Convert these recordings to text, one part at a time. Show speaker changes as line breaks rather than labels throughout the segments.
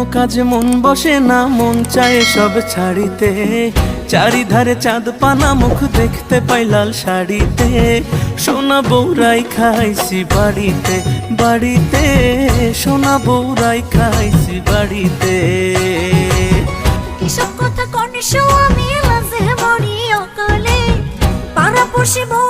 কোনো কাজে মন বসে না, মন চায় সব ছাড়িতে। চারিধারে চাঁদ পানা মুখ দেখতে পাই লাল শাড়িতে। সোনা বৌরাই খাইছি বাড়িতে বাড়িতে। সোনা বৌরাই খাইছি বাড়িতে।
এসব কথা কনিসো আমি মাঝে মরি অকালে? পাড়া পড়শি বউ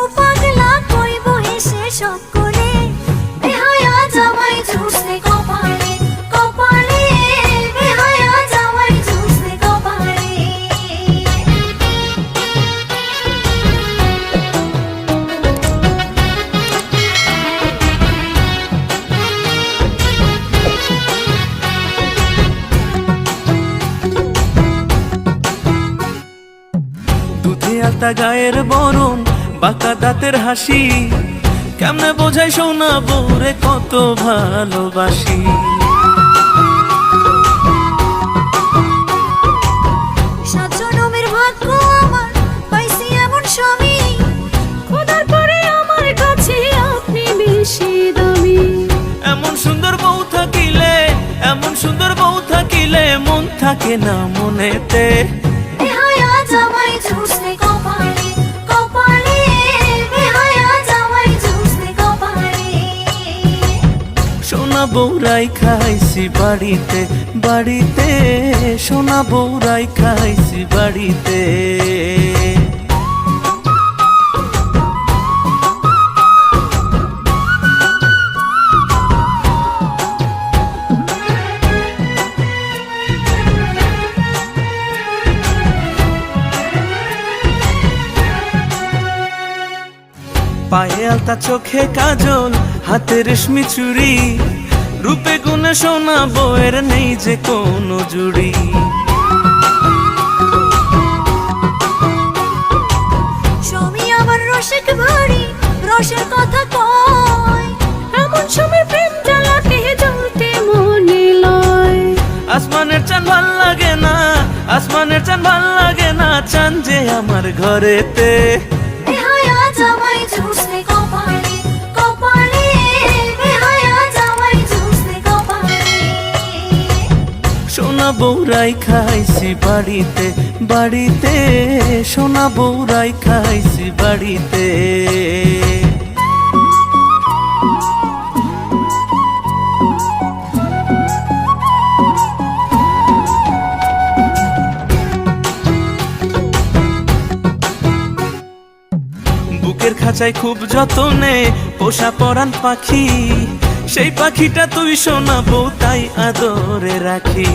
আলতা গায়ের বরণ বাঁকা দাঁতের হাসি। কেমনে বোঝাই সোনা বউরে কত ভালোবাসি।
এমন
সুন্দর বউ থাকিলে এমন সুন্দর বউ থাকিলে মন থাকে না মনেতে। সোনা বউরাই খাইছি বাড়িতে বাড়িতে, সোনা বৌরাই খাইছি বাড়িতে। পায়ে আলতা চোখে কাজল, হাতে রেশমি চুড়ি রূপে গুণে সোনা বউয়ের নেই যে কোনো জুড়ি।
স্বামী আমার রসিক ভারী রসের কথা কয়। এমন সময় প্রেম জ্বালাতে জ্বলতে মনে লয়।
আসমানের চান ভালো লাগে না আসমানের চান ভালো লাগে না চান যে আমার ঘরেতে। সোনা বউরাই খাইছি বাড়িতে বাড়িতে, সোনা বউরাই খাইছি বাড়িতে। বুকের খাঁচায় খুব যতনে পোষা পরান পাখি, সেই পাখিটা তুই শোনাবো তাই আদরে রাখি।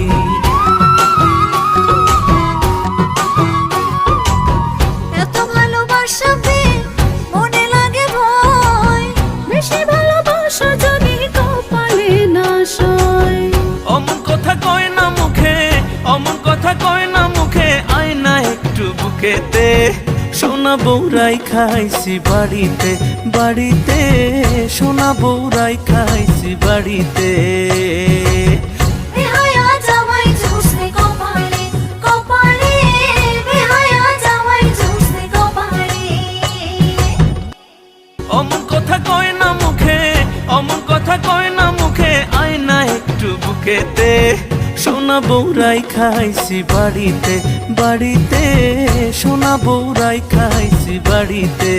কথা কয় না মুখে আয় না একটু বুকেতে। সোনা বউরাই খাইছি বাড়িতে বাড়িতে। সোনা বউরাই খাইছি বাড়িতে। অমন কথা কয় না মুখে অমন কথা কয় না মুখে আয় না একটু বুকেতে। সোনা বৌরাই খাইছি বাড়িতে বাড়িতে। সোনা বৌরাই খাইছি বাড়িতে।